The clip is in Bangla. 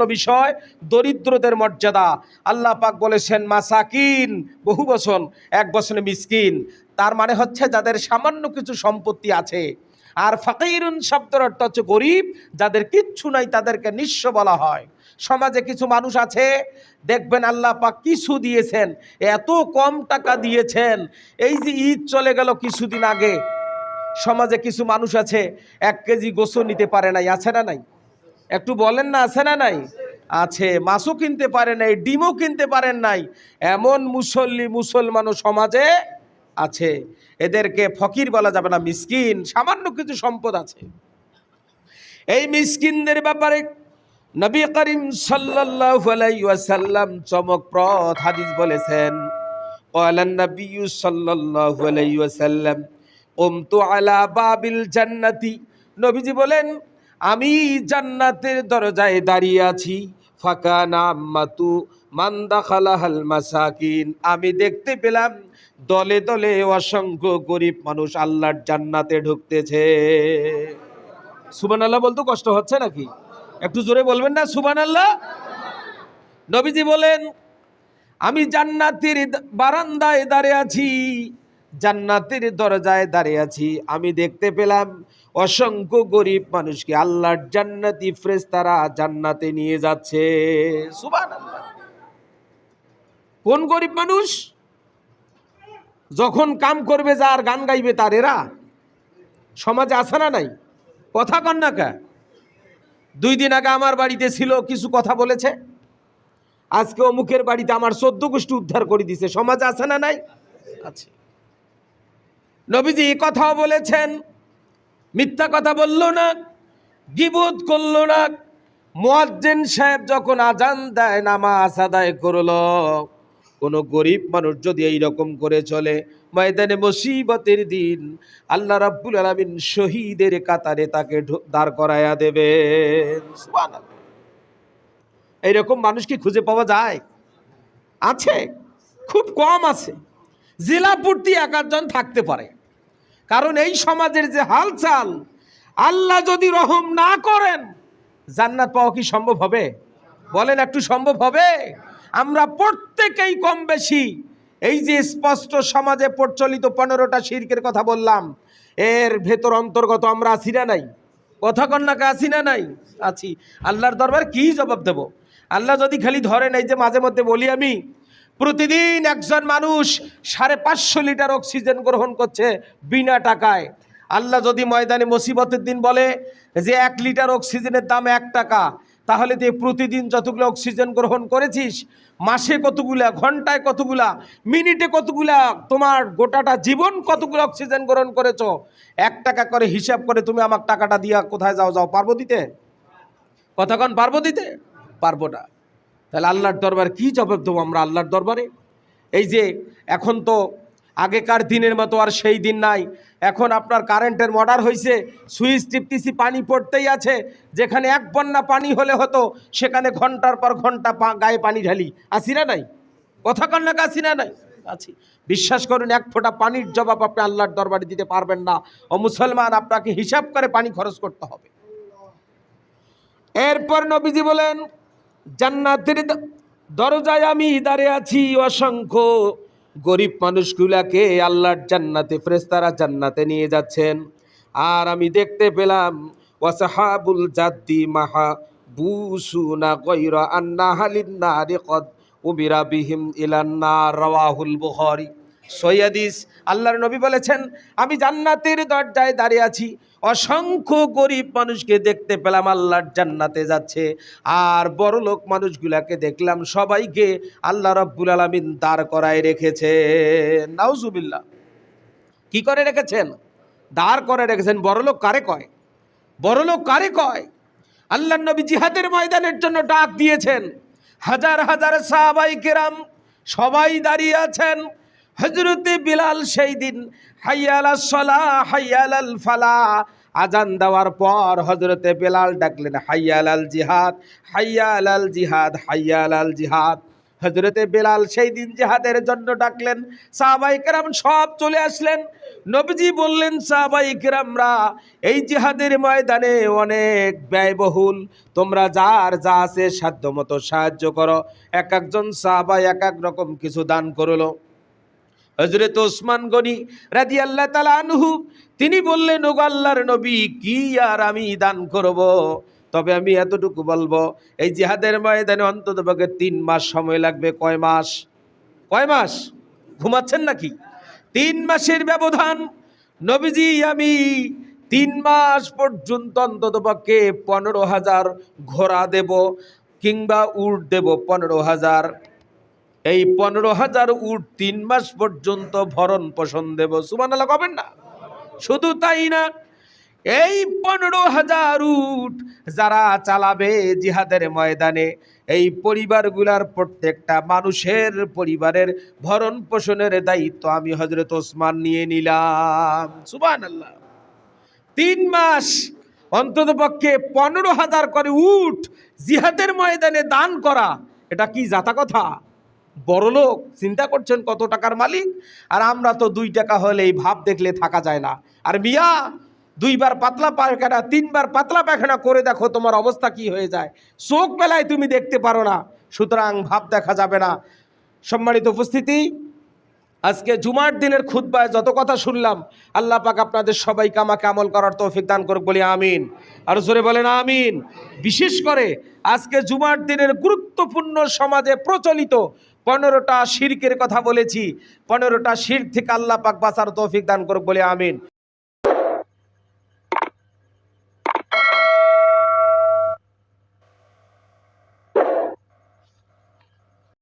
গুরুত্বপূর্ণ বিষয়, দরিদ্রদের মর্যাদা। আল্লাহ পাক বলেছেন, মাসাকিন বহু বছর এক বছরে মিসকিন। তার মানে হচ্ছে যাদের সামান্য কিছু সম্পত্তি আছে। আর ফাকিরুন শব্দের অর্থ হচ্ছে গরিব, যাদের কিচ্ছু নাই তাদেরকে নিঃস্ব বলা হয়। সমাজে কিছু মানুষ আছে, দেখবেন আল্লাহ পাক কিছু দিয়েছেন, এত কম টাকা দিয়েছেন। এই যে ঈদ চলে গেল কিছুদিন আগে, সমাজে কিছু মানুষ আছে, এক কেজি গোসল নিতে পারে নাই, আছে না নাই? একটু বলেন না, আছে না নাই? আছে। মাছও কিনতে পারে নাই, ডিমও কিনতে পারেন নাই। এমন মুসল্লি মুসলমান সমাজে আছে। এদেরকে ফকির বলা যাবে না, মিসকিন। সামান্য কিছু সম্পদ আছে। এই মিসকিনদের ব্যাপারে নবী করিম সাল্লাম চমকপ্রদ হাদিস বলেছেন। আলা বাবিল জান্নাতি। নবীজি বলেন আমি জান্নাতের দরজায় দাঁড়িয়ে আছি। ফাঁকা নাম্মাতু মান্দা খালাহাল মাসাকিন। আমি দেখতে পেলাম দলে দলে অসংখ্য গরিব মানুষ আল্লাহর জান্নাতে ঢুকতেছে। সুবান আল্লাহ বলতে কষ্ট হচ্ছে নাকি? একটু জোরে বলবেন না সুবান আল্লাহ নবীজি বলেন, আমি জান্নাতের বারান্দায় দাঁড়িয়ে আছি। জান্নাতের দরজায় দাঁড়িয়ে আছি। আমি দেখতে পেলাম অসংখ্য গরিব মানুষকে আল্লাহর জান্নাতি ফ্রেস তারা জান্নাতে নিয়ে যাচ্ছে। সুবহানাল্লাহ। কোন গরিব মানুষ যখন কাম করবে যার গান গাইবে তার এরা? সমাজে আছে না নাই? কথা কন না কা? দুই দিন আগে আমার বাড়িতে ছিল, কিছু কথা বলেছে। আজকে অমুকের বাড়িতে আমার চোদ্দ গোষ্ঠী উদ্ধার করে দিছে। সমাজে আছে না নাই? আছে। নবীজি কথাও বলেছেন। মিথ্যা কথা বলল না গিবোধ করল না। মুয়াজ্জিন সাহেব যখন আজান দেয়, নামাজ আদায় করল, কোনো গরিব মানুষ যদি এই রকম করে চলে, ময়দানে মুসিবতের দিন, আল্লাহ রাব্বুল আলামিন শহীদের কাতারে তাকে দাঁড় করায়া সুবহানাল্লাহ। এইরকম মানুষ কি খুঁজে পাওয়া যায়? আছে, খুব কম আছে। জেলা পূর্তি এক থাকতে পারে। কারণ এই সমাজের যে হালচাল, আল্লাহ যদি রহম না করেন, জান্নাত পাওয়া কি সম্ভব হবে? বলেন, একটু সম্ভব হবে? আমরা প্রত্যেকেই কম বেশি, এই যে স্পষ্ট সমাজে প্রচলিত পনেরোটা শির্কের কথা বললাম, এর ভেতর অন্তর্গত আমরা আছি না নাই? কথা কন্যাকে আছি না নাই? আছি। আল্লাহর দরবার কি জবাব দেব? আল্লাহ যদি খালি ধরেন, এই যে মাঝে মধ্যে বলি আমি প্রতিদিন একজন মানুষ সাড়ে পাঁচশো লিটার অক্সিজেন গ্রহণ করছে বিনা টাকায়। আল্লাহ যদি ময়দানে মুসিবতের দিন বলে যে এক লিটার অক্সিজেনের দাম এক টাকা, তাহলে তুই প্রতিদিন যতগুলো অক্সিজেন গ্রহণ করেছিস, মাসে কতগুলা, ঘন্টায় কতগুলা, মিনিটে কতগুলা, তোমার গোটাটা জীবন কতগুলো অক্সিজেন গ্রহণ করেছ? এক টাকা করে হিসাব করে তুমি আমার টাকাটা দিয়া কোথায় যাও যাও পারব দিতে? কতক্ষণ পারব দিতে? পারব না। তাহলে আল্লাহর দরবার কি জবাব দেবো আমরা আল্লাহর দরবারে? এই যে এখন তো আগেকার দিনের মতো আর সেই দিন নাই। এখন আপনার কারেন্টের মর্ডার হয়েছে সুইচ টিপটিসি পানি পড়তেই আছে। যেখানে এক বন্যা পানি হলে হতো, সেখানে ঘণ্টার পর ঘণ্টা গায়ে পানি ঢালি। আসি না নাই? কথা কন্যাকে আসি না নাই? আছি। বিশ্বাস করুন, এক ফোঁটা পানির জবাব আপনি আল্লাহর দরবারে দিতে পারবেন না। ও মুসলমান, আপনাকে হিসাব করে পানি খরচ করতে হবে। এরপর নবীজি বলেন জান্নাতের দরজায় আমি দাঁড়িয়ে আছি অসংখ্য গরিব মানুষগুলাকে আল্লাহর জান্নাতে ফ্রেস্তারা জান্নাতে নিয়ে যাচ্ছেন। আর আমি দেখতে পেলাম, ওয়াসাহাবুল জাদ্দি মাহা বুসুনা গৈরা আন্না হালিন নারি কদ উমিরা বিহিম ইলান্নার রাওয়াহুল বুখারী। সৈয়াদিস আল্লাহর নবী বলেছেন, আমি জান্নাতের দরজায় দাঁড়িয়ে আছি, অসংখ্য গরিব মানুষকে দেখতে পেলাম, আল্লাহর জান্নাতে যাচ্ছে। আর বড় লোক মানুষগুলাকে দেখলাম, সবাইকে আল্লাহ রব্বুল আলমিন দাঁড় করায় রেখেছে নাউজুবিল্লাহ। কি করে রেখেছেন? দাঁড় করে রেখেছেন। বড় লোক কারে কয়? বড় লোক কারে কয়? আল্লাহ নবী জিহাদের ময়দানের জন্য ডাক দিয়েছেন। হাজার হাজার সাহাবাই কেরাম সবাই দাঁড়িয়ে আছেন। হজরতে বিলাল সেই দিন, হাইয়াল সলা হাইয়ালাল ফালা আজান দেওয়ার পর হজরতে বেলাল ডাকলেন, হাইয়াল আল জিহাদ হাইয়াল আল জিহাদ হাইয়াল আল জিহাদ হজরতে বেলাল সেই দিন জেহাদের জন্য ডাকলেন সাহাবাই কেরাম সব চলে আসলেন। নবীজি বললেন সাহাবাই কেরামরা, এই জেহাদের ময়দানে অনেক ব্যয়বহুল। তোমরা যার যা আছে সাধ্য মতো সাহায্য করো। এক একজন সাহাবাই এক এক রকম কিছু দান করল। হজরত ওসমান গনি রাজি আল্লাহ আনহু, তিনি বললেন, ওগো আল্লাহর নবী, কি আর আমি দান করব? তবে আমি এতটুকু বলব, এই জিহাদের ময়দানে অন্তত পক্ষে তিন মাস সময় লাগবে। কয় মাস? কয় মাস? ঘুমাচ্ছেন নাকি? তিন মাসের ব্যবধান। নবীজি, আমি তিন মাস পর্যন্ত অন্তত পক্ষে পনেরো হাজার ঘোড়া দেব কিংবা উট দেব পনেরো হাজার। এই পনেরো হাজার উট তিন মাস পর্যন্ত ভরণ পোষণ দেব। সুমান আল্লাহ কবেন না? শুধু তাই না, এই পনেরো হাজার উট যারা চালাবে জিহাদের ময়দানে, এই পরিবারগুলার প্রত্যেকটা মানুষের পরিবারের ভরণ পোষণের দায়িত্ব আমি হজরত ওসমান নিয়ে নিলাম। সুবান আল্লাহ তিন মাস অন্তত পক্ষে পনেরো হাজার করে উঠ জিহাদের ময়দানে দান করা, এটা কি জাতা কথা? বড় লোক চিন্তা করছেন কত টাকার মালিক? আর আমরা তো দুই টাকা হলে এই ভাব দেখলে থাকা যায় না। আর মিয়া, দুইবার পাতলা পায়খানা, তিনবার পাতলা পায়খানা করে দেখো তোমার অবস্থা কি হয়ে যায়। চোখ বেলায় তুমি দেখতে পারো না, সুতরাং ভাব দেখা যাবে না। সম্মানিত উপস্থিতি, আজকে জুমার দিনের খুতবায় যত কথা শুনলাম, আল্লাহ পাক আপনাদের সবাইকে আমাকে আমল করার তৌফিক দান করুক বলি আমিন। আর জোরে বলেন আমিন। বিশেষ করে আজকে জুমার দিনের গুরুত্বপূর্ণ সমাজে প্রচলিত পনেরোটা শিরকের কথা বলেছি। পনেরোটা শির থেকে আল্লাহ পাক বাঁচার তৌফিক দান করুক বলে আমিন।